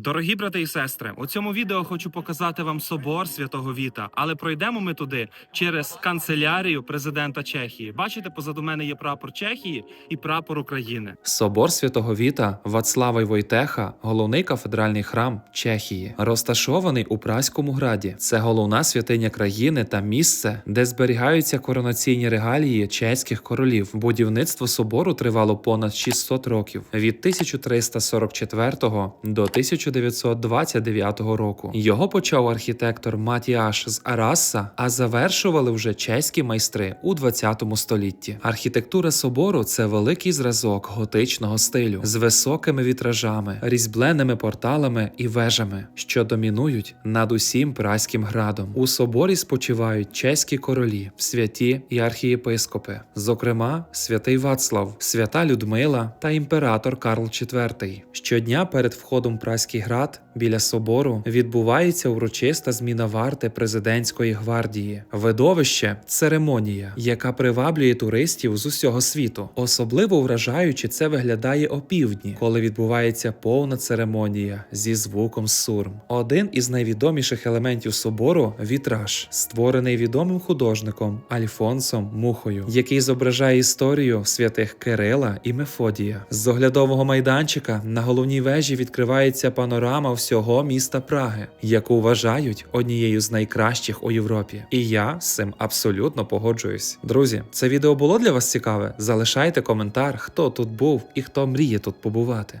Дорогі брати і сестри, у цьому відео хочу показати вам собор святого Віта, але пройдемо ми туди через канцелярію президента Чехії. Бачите, позаду мене є прапор Чехії і прапор України. Собор святого Віта Вацлава й Войтеха, головний кафедральний храм Чехії, розташований у Праському граді. Це головна святиня країни та місце, де зберігаються коронаційні регалії чеських королів. Будівництво собору тривало понад 600 років від 1344 до 1929 року. Його почав архітектор Матіаш з Араса, а завершували вже чеські майстри у 20 столітті. Архітектура собору це великий зразок готичного стилю з високими вітражами, різьбленими порталами і вежами, що домінують над усім праським градом. У соборі спочивають чеські королі, святі і архієпископи, зокрема, святий Вацлав, свята Людмила та імператор Карл IV. Щодня перед входом в праський град біля собору відбувається урочиста зміна варти президентської гвардії. Видовище церемонія, яка приваблює туристів з усього світу. Особливо вражаюче це виглядає опівдні, коли відбувається повна церемонія зі звуком сурм. Один із найвідоміших елементів собору вітраж, створений відомим художником Альфонсом Мухою, який зображає історію святих Кирила і Мефодія. З оглядового майданчика на головній вежі відкривається панорама всього міста Праги, яку вважають однією з найкращих у Європі. І я з цим абсолютно погоджуюсь. Друзі, це відео було для вас цікаве? Залишайте коментар, хто тут був і хто мріє тут побувати.